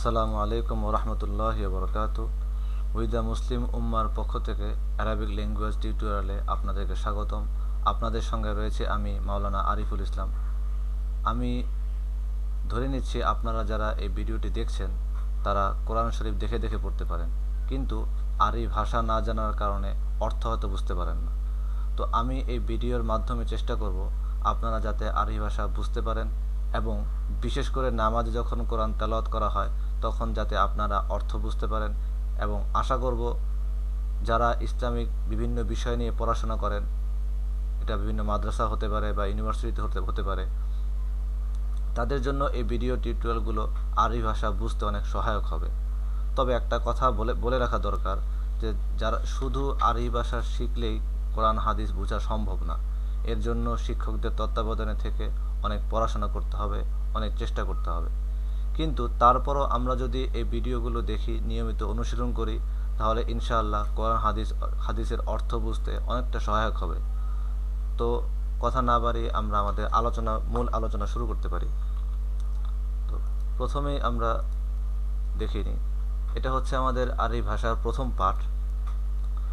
আসসালামু আলাইকুম ওরহমতুল্লাহ বরকাত উইদা মুসলিম উম্মার পক্ষ থেকে অ্যারাবিক ল্যাঙ্গুয়েজ টিউটোরিয়ালে আপনাদেরকে স্বাগতম। আপনাদের সঙ্গে রয়েছে আমি মাওলানা আরিফুল ইসলাম। আমি ধরে নিচ্ছি আপনারা যারা এই ভিডিওটি দেখছেন, তারা কোরআন শরীফ দেখে দেখে পড়তে পারেন। কিন্তু আরবি ভাষা না জানার কারণে অর্থ হয়তো বুঝতে পারেন না। তো আমি এই ভিডিওর মাধ্যমে চেষ্টা করব আপনারা যাতে আরবি ভাষা বুঝতে পারেন এবং বিশেষ করে নামাজে যখন কোরআন তেলাওয়াত করা হয় তখন যাতে আপনারা অর্থ বুঝতে পারেন এবং আশা করব যারা ইসলামিক বিভিন্ন বিষয় নিয়ে পড়াশোনা করেন, এটা বিভিন্ন মাদ্রাসা হতে পারে বা ইউনিভার্সিটিতে হতে হতে পারে, তাদের জন্য এই ভিডিও টিউটোরিয়ালগুলো আরবি ভাষা বুঝতে অনেক সহায়ক হবে। তবে একটা কথা বলে বলে রাখা দরকার যে যারা শুধু আরবি ভাষা শিখলেই কোরআন, হাদিস বোঝা সম্ভব না, এর জন্য শিক্ষকদের তত্ত্বাবধানে থেকে অনেক পড়াশোনা করতে হবে, অনেক চেষ্টা করতে হবে। কিন্তু তারপরও আমরা যদি এই ভিডিওগুলো দেখি, নিয়মিত অনুশীলন করি, তাহলে ইনশাআল্লাহ কোরআন হাদিস, হাদিসের অর্থ বুঝতে অনেকটা সহায়ক হবে। তো কথা না বাড়িয়ে আমরা আমাদের আলোচনা, মূল আলোচনা শুরু করতে পারি। তো প্রথমেই আমরা দেখে নিই, এটা হচ্ছে আমাদের আরবি ভাষার প্রথম পাঠ।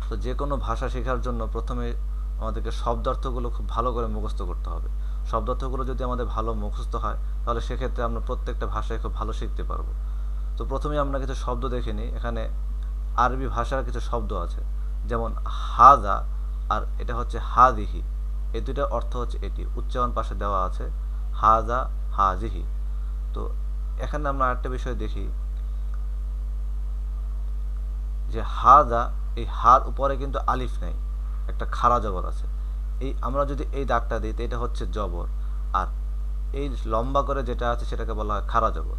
তো যে কোনো ভাষা শেখার জন্য প্রথমে আমাদেরকে শব্দার্থগুলো খুব ভালো করে মুখস্থ করতে হবে। শব্দার্থগুলো যদি আমাদের ভালো মুখস্থ হয়, তাহলে সেক্ষেত্রে আমরা প্রত্যেকটা ভাষায় খুব ভালো শিখতে পারব। তো প্রথমে আমরা কিছু শব্দ দেখে নিই। এখানে আরবি ভাষার কিছু শব্দ আছে, যেমন হাজা আর এটা হচ্ছে হাদিহি এই দুইটার অর্থ হচ্ছে এটি। উচ্চারণ পাশে দেওয়া আছে, হাজা হাজিহি। তো এখানে আমরা আরেকটা বিষয় দেখি, যে হাজা, এই হার উপরে কিন্তু আলিফ নেই, একটা খাড়া জবর আছে। এই, আমরা যদি এই দাগটা দিই, তো এটা হচ্ছে জবর। আর এই লম্বা করে যেটা আছে, সেটাকে বলা হয় খাড়া জবর।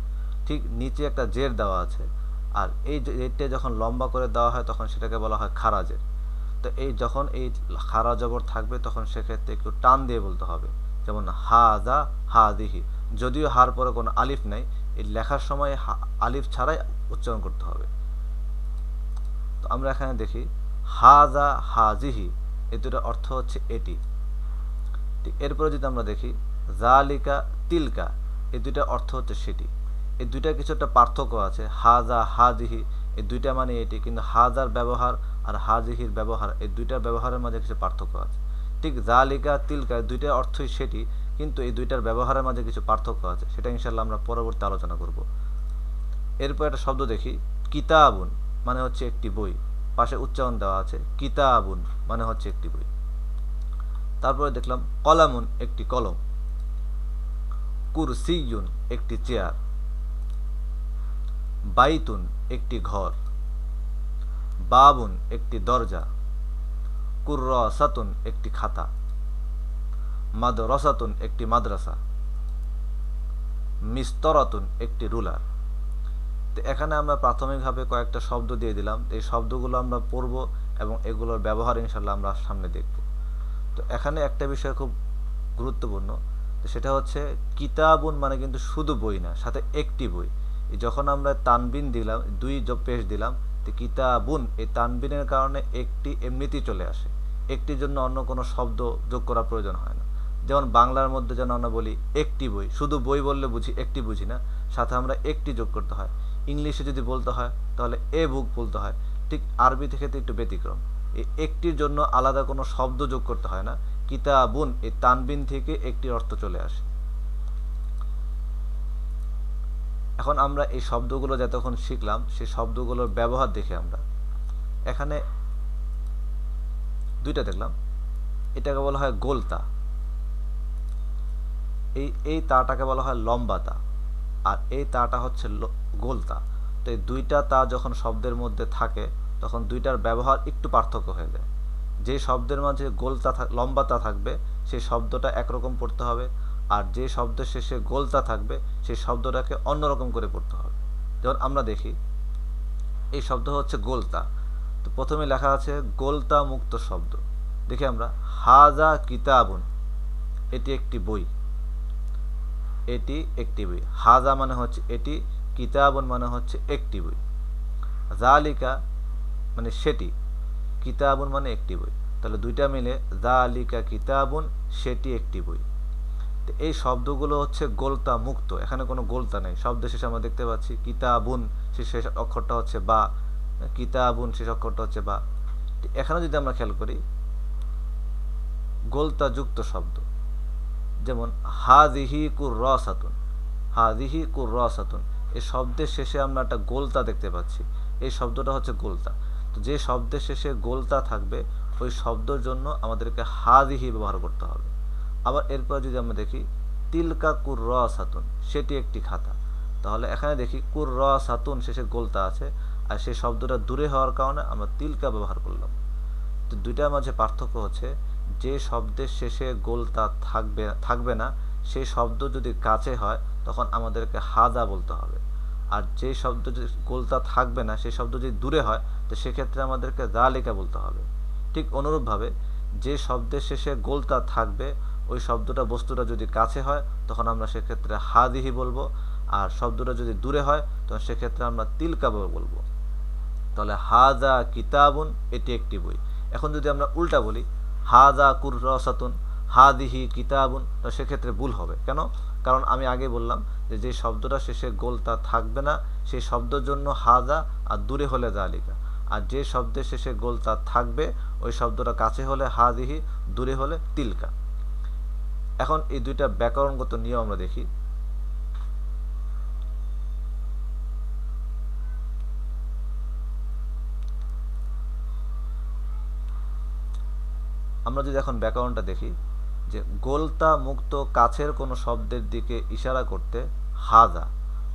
ঠিক নিচে একটা জের দেওয়া আছে। আর এই জেরটা যখন লম্বা করে দেওয়া হয়, তখন সেটাকে বলা হয় খাড়া জের। তো এই যখন এই খাড়া জবর থাকবে, তখন সেক্ষেত্রে একটু টান দিয়ে বলতে হবে। যেমন, হাজা হা দিহি যদিও হার পরে কোনো আলিফ নেই, এই লেখার সময় আলিফ ছাড়াই উচ্চারণ করতে হবে। তো আমরা এখানে দেখি হা দা হা হাজিহি। এই দুটোর অর্থ হচ্ছে এটি। এরপরে যদি আমরা দেখি জালিকা তিলকা, এই দুইটা অর্থ হচ্ছে সেটি। এই দুইটা কিছু একটা পার্থক্য আছে, হাজা হাজিহি, এই দুইটা মানে এটি, কিন্তু হাজার ব্যবহার আর হাজিহির ব্যবহার, এই দুইটার ব্যবহারের মাঝে কিছু পার্থক্য আছে। ঠিক জালিকা তিলকা দুইটা অর্থই সেটি, কিন্তু এই দুইটার ব্যবহারের মাঝে কিছু পার্থক্য আছে, সেটা ইনশাল্লাহ আমরা পরবর্তী আলোচনা করব। এরপর একটা শব্দ দেখি, কিতাবুন মানে হচ্ছে একটি বই। পাশে উচ্চারণ দেওয়া আছে, কিতাবুন মানে হচ্ছে একটি বই। তারপরে দেখলাম কলামুন একটি কলম, কুরসিয়ুন একটি চেয়ার, বাইতুন একটি ঘর, বাবুন একটি দরজা, কুর্রসাতুন একটি খাতা, মাদ্রাসাতুন একটি মাদ্রাসা, মিস্তরাতুন একটি রুলার। তো এখানে আমরা প্রাথমিকভাবে কয়েকটা শব্দ দিয়ে দিলাম। এই শব্দগুলো আমরা পড়ব এবং এগুলোর ব্যবহার ইনশাল্লাহ আমরা সামনে দেখব। তো এখানে একটা বিষয় খুব গুরুত্বপূর্ণ, তো সেটা হচ্ছে কিতাবুন মানে কিন্তু শুধু বই না, সাথে একটি বই। যখন আমরা তানবিন দিলাম, দুই পেশ দিলাম, তো কিতাবুন এই তানবিনের কারণে একটি এমনিতেই চলে আসে। একটির জন্য অন্য কোনো শব্দ যোগ করা প্রয়োজন হয় না। যেমন বাংলার মধ্যে যেন আমরা বলি একটি বই, শুধু বই বললে বুঝি, একটি বুঝি না, সাথে আমরা একটি যোগ করতে হয়। ইংলিশে যদি বলতে হয়, তাহলে এ বুক বলতে হয়। ঠিক আরবি থেকে তো একটু ব্যতিক্রম। এই একটির জন্য আলাদা কোনো শব্দ যোগ করতে হয় না। কিতাবুন, এই তানবিন থেকে একটির অর্থ চলে আসে। এখন আমরা এই শব্দগুলো যতক্ষণ শিখলাম সেই শব্দগুলোর ব্যবহার দেখে আমরা। এখানে দুইটা দেখলাম। এটাকে বলা হয় গোলতা। এই এই তাটাকে বলা হয় লম্বা তা। আর এই তাটা হচ্ছে গোলতা। তো এই দুইটা তা যখন শব্দের মধ্যে থাকে, তখন দুইটার ব্যবহার একটু পার্থক্য হয়ে যায়। যে শব্দের মাঝে গোলতা লম্বা তা থাকবে, সেই শব্দটা একরকম পড়তে হবে, আর যে শব্দের শেষে গোলতা থাকবে, সেই শব্দটাকে অন্যরকম করে পড়তে হবে। যেমন আমরা দেখি, এই শব্দ হচ্ছে গোলতা। তো প্রথমে লেখা আছে গোলতা মুক্ত শব্দ। দেখি আমরা, হাজা কিতাবুন, এটি একটি বই। এটি একটি বই। হাজা মানে হচ্ছে এটি কিতাবুন মানে হচ্ছে একটি বই। জালিকা মানে সেটি, কিতাবুন মানে একটি বই। তাহলে দুইটা মিলে জালিকা কিতাবুন, সেটি একটি বই। তো এই শব্দগুলো হচ্ছে গোলতা মুক্ত। এখানে কোনো গোলতা নেই। শব্দ শেষে আমরা দেখতে পাচ্ছি কিতাবুন শেষ অক্ষরটা হচ্ছে বা। কিতাবুন, শেষ অক্ষরটা হচ্ছে বা। এখানে যদি আমরা খেয়াল করি, গোলতা যুক্ত শব্দ। যেমন হাদিহি কুর রসাতুন। হাজিহি কুর রসাতুন। এই শব্দের শেষে আমরা একটা গোলতা দেখতে পাচ্ছি। এই শব্দটা হচ্ছে গোলতা। তো যে শব্দের শেষে গোলতা থাকবে, ওই শব্দের জন্য আমাদেরকে হাদিহি ব্যবহার করতে হবে। আবার এরপর যদি আমরা দেখি, তিলকা কুর র সাতুন সেটি একটি খাতা। তাহলে এখানে দেখি কুর র সাতুন শেষে গোলতা আছে, আর সেই শব্দটা দূরে হওয়ার কারণে আমরা তিলকা ব্যবহার করলাম। তো দুইটার মাঝে পার্থক্য হচ্ছে, যে শব্দের শেষে গোলতা থাকবে থাকবে না, সেই শব্দ যদি কাছে হয় তখন আমাদেরকে হাদা বলতে হবে। আর যে শব্দ যদি গোলতা থাকবে না সেই শব্দ যদি দূরে হয়, তো সেক্ষেত্রে আমাদেরকে দালিকা বলতে হবে। ঠিক অনুরূপভাবে যে শব্দের শেষে গোলতা থাকবে, ওই শব্দটা, বস্তুটা যদি কাছে হয়, তখন আমরা সেক্ষেত্রে হাদিহি বলব। আর শব্দটা যদি দূরে হয়, তখন সেক্ষেত্রে আমরা তিলকা বলব। তাহলে হাজা কিতাবুন, এটি একটি বই। এখন যদি আমরা উল্টা বলি, হাজা কুর রসাতুন হাদিহি কিতাবুন, তো সেক্ষেত্রে ভুল হবে। কেন? কারণ আমি আগে বললাম যে যে শব্দটা শেষে গোলতা থাকবে না, সেই শব্দের জন্য হাজা আর দূরে হলে জালিকা। আর যে শব্দের শেষে গোলতা থাকবে, ওই শব্দটা কাছে হলে হাদিহি, দূরে হলে তিলকা। এখন এই দুইটা ব্যাকরণগত নিয়ম আমরা দেখি। আমরা যদি এখন ব্যাকরণটা দেখি যে গোলতা মুক্ত কাছের কোনো শব্দের দিকে ইশারা করতে হাজা,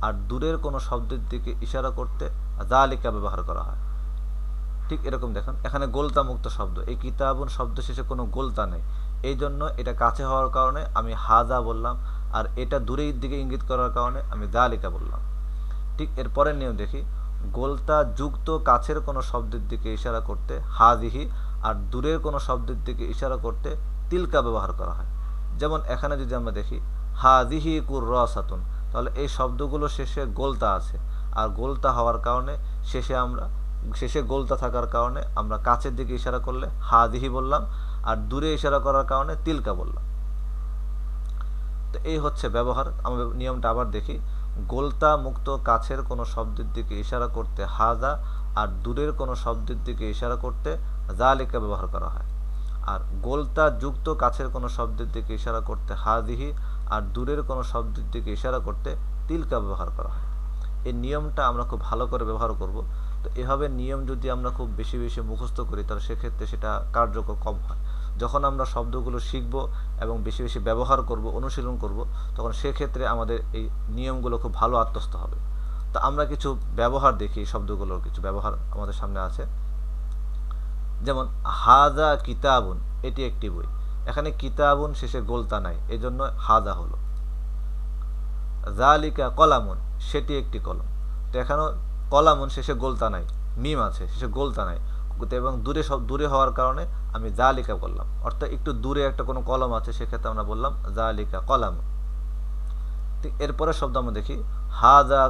আর দূরের কোনো শব্দের দিকে ইশারা করতে জালিকা ব্যবহার করা হয়। ঠিক এরকম দেখুন, এখানে গোলতা মুক্ত শব্দ, এই কিতাবুন শব্দ শেষে কোনো গোলতা নেই। এই জন্য এটা কাছে হওয়ার কারণে আমি হাজা বললাম, আর এটা দূরের দিকে ইঙ্গিত করার কারণে আমি দালিকা বললাম। ঠিক এরপরের নিয়ম দেখি, গোলতা যুক্ত কাছের কোনো শব্দের দিকে ইশারা করতে হাজিহি, আর দূরের কোনো শব্দের দিকে ইশারা করতে তিলকা ব্যবহার করা হয়। যেমন এখানে যদি আমরা দেখি হাদিহি কুর রসাতুন তাহলে এই শব্দগুলো শেষে গোলতা আছে। আর গোলতা হওয়ার কারণে শেষে আমরা, শেষে গোলতা থাকার কারণে আমরা কাছের দিকে ইশারা করলে হাদিহি বললাম, আর দূরে ইশারা করার কারণে তিলকা বললাম। তো এই হচ্ছে ব্যবহার। আমরা নিয়মটা আবার দেখি, গোলতা মুক্ত কাছের কোনো শব্দের দিকে ইশারা করতে হাজা আর দূরের কোনো শব্দের দিকে ইশারা করতে জালিকা ব্যবহার করা হয়। আর গোলতা যুক্ত কাছের কোনো শব্দের দিকে ইশারা করতে হাদিহি, আর দূরের কোনো শব্দের দিকে ইশারা করতে তিলকা ব্যবহার করা হয়। এই নিয়মটা আমরা খুব ভালো করে ব্যবহার করব। তো এভাবে নিয়ম যদি আমরা খুব বেশি বেশি মুখস্থ করি, তাহলে সেক্ষেত্রে সেটা কার্যকর কম হয়। যখন আমরা শব্দগুলো শিখব এবং বেশি বেশি ব্যবহার করব, অনুশীলন করব, তখন সেক্ষেত্রে আমাদের এই নিয়মগুলো খুব ভালো আত্মস্থ হবে। তো আমরা কিছু ব্যবহার দেখি শব্দগুলোর, কিছু ব্যবহার আমাদের সামনে আছে। যেমন, হাজা কিতাবুন, এটি একটি বই। এখানে কিতাবুন শেষে গোলতা নাই, এজন্য হাজা হলো। জালিকা কলামুন, সেটি একটি কলম। তো এখানেও কলামুন শেষে গোলতা নাই, মিম আছে, শেষে গোলতা নাই। এবং দূরে সব, দূরে হওয়ার কারণে আমি জালিকা করলাম। অর্থাৎ একটু দূরে একটা কোনো কলম আছে, সেক্ষেত্রে আমরা বললাম জালিকা কলাম এরপরে শব্দ আমরা দেখি, হাজা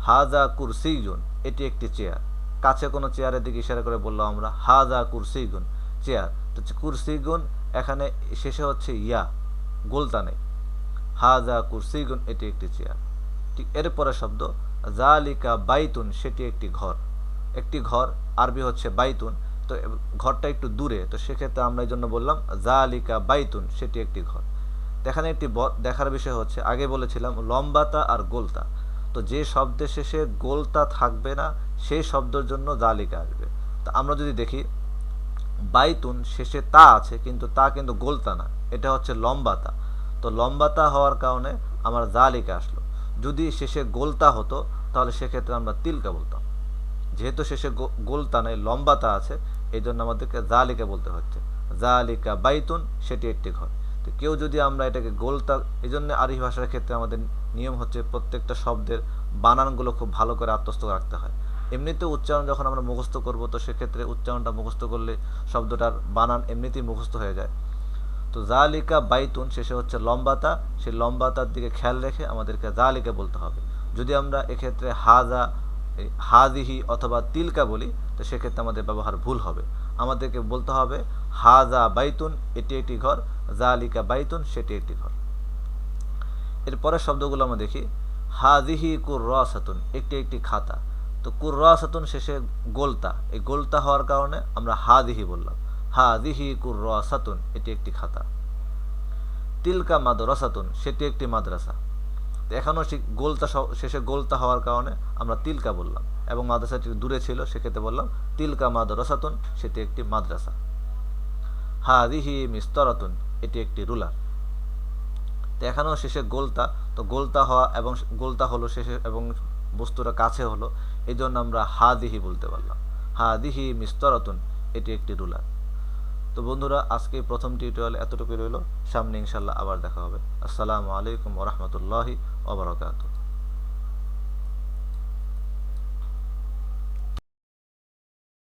হাজা কুরসিগুন এটি একটি চেয়ার। কাছে কোনো চেয়ারের দিকে ইশারা করে বললাম আমরা হাজা কুরসিগুন। চেয়ার, তো কুরসিগুন এখানে শেষে হচ্ছে ইয়া গোলতা নেই হাজা কুরসিগুন, এটি একটি চেয়ার। ঠিক এরপরে শব্দ জালিকা বাইতুন, সেটি একটি ঘর। একটি ঘর, আরবি হচ্ছে বাইতুন, তো ঘরটা একটু দূরে, তো সেক্ষেত্রে আমরা এই জন্য বললাম জালিকা বাইতুন, সেটি একটি ঘর। এখানে একটি দেখার বিষয় হচ্ছে, আগে বলেছিলাম, লম্বাতা আর গোলতা। তো যে শব্দের শেষে গোলতা থাকবে না সেই শব্দের জন্য জালিকা আসবে। তো আমরা যদি দেখি, বাইতুন শেষে তা আছে, কিন্তু তা কিন্তু গোলতা না। এটা হচ্ছে লম্বাতা তো। লম্বাতা হওয়ার কারণে আমার জালিকা আসলো। যদি শেষে গোলতা হতো, তাহলে সেক্ষেত্রে আমরা তিলকা বলতাম। যেহেতু শেষে গোলতা নেই লম্বাতা আছে এই জন্য আমাদেরকে জালিকা বলতে হচ্ছে। জালিকা বাইতুন, সেটি একটি ঘর। তো কেউ যদি আমরা এটাকে গোলতা এই জন্য আরবি ভাষার ক্ষেত্রে আমাদের নিয়ম হচ্ছে প্রত্যেকটা শব্দের বানানগুলো খুব ভালো করে আত্মস্থ রাখতে হয়। এমনিতে উচ্চারণ যখন আমরা মুখস্থ করব, তো সেক্ষেত্রে উচ্চারণটা মুখস্থ করলে শব্দটার বানান এমনিতেই মুখস্থ হয়ে যায়। তো জালিকা বাইতুন, শেষে হচ্ছে লম্বাতা। সেই লম্বাতার দিকে খেয়াল রেখে আমাদেরকে জালিকা বলতে হবে। যদি আমরা এক্ষেত্রে হাজা হাজিহি অথবা তিলকা বলি, তো সেক্ষেত্রে আমাদের ব্যবহার ভুল হবে। আমাদেরকে বলতে হবে, হাজা বাইতুন, এটি একটি ঘর, জালিকা বাইতুন, সেটি একটি ঘর। এরপরের শব্দগুলো আমরা দেখি হাদিহি কুর রাসাতুন, একটি একটি খাতা। তো কুর রাসাতুন শেষে গোলতা। এই গোলতা হওয়ার কারণে আমরা হাদিহি বললাম। হাদিহি কুর রাসাতুন এটি একটি খাতা। তিলকা মাদ্রাসাতুন, সেটি একটি মাদ্রাসা। তো এখনও গোলতা শেষে গোলতা হওয়ার কারণে আমরা তিলকা বললাম এবং মাদ্রাসাটি দূরে ছিল, সেক্ষেত্রে বললাম তিলকা মাদ্রাসাতুন, সেটি একটি মাদ্রাসা। হা হাদিহি মিস্তরাতুন, এটি একটি রুলার। তো এখানেও শেষে গোলতা, তো গোলতা হওয়া এবং গোলতা হলো শেষে এবং বস্তুটা কাছে হলো এই জন্য আমরা হা দিহি বলতে পারলাম। হা হাদিহি মিস্তরাতুন, এটি একটি রুলার। তো বন্ধুরা, আজকে প্রথম টিউটোরিয়াল এতটুকু রইল। সামনে ইনশাল্লাহ আবার দেখা হবে। আসসালামু আলাইকুম ওরহমতুল্লাহি ওবরাকাতু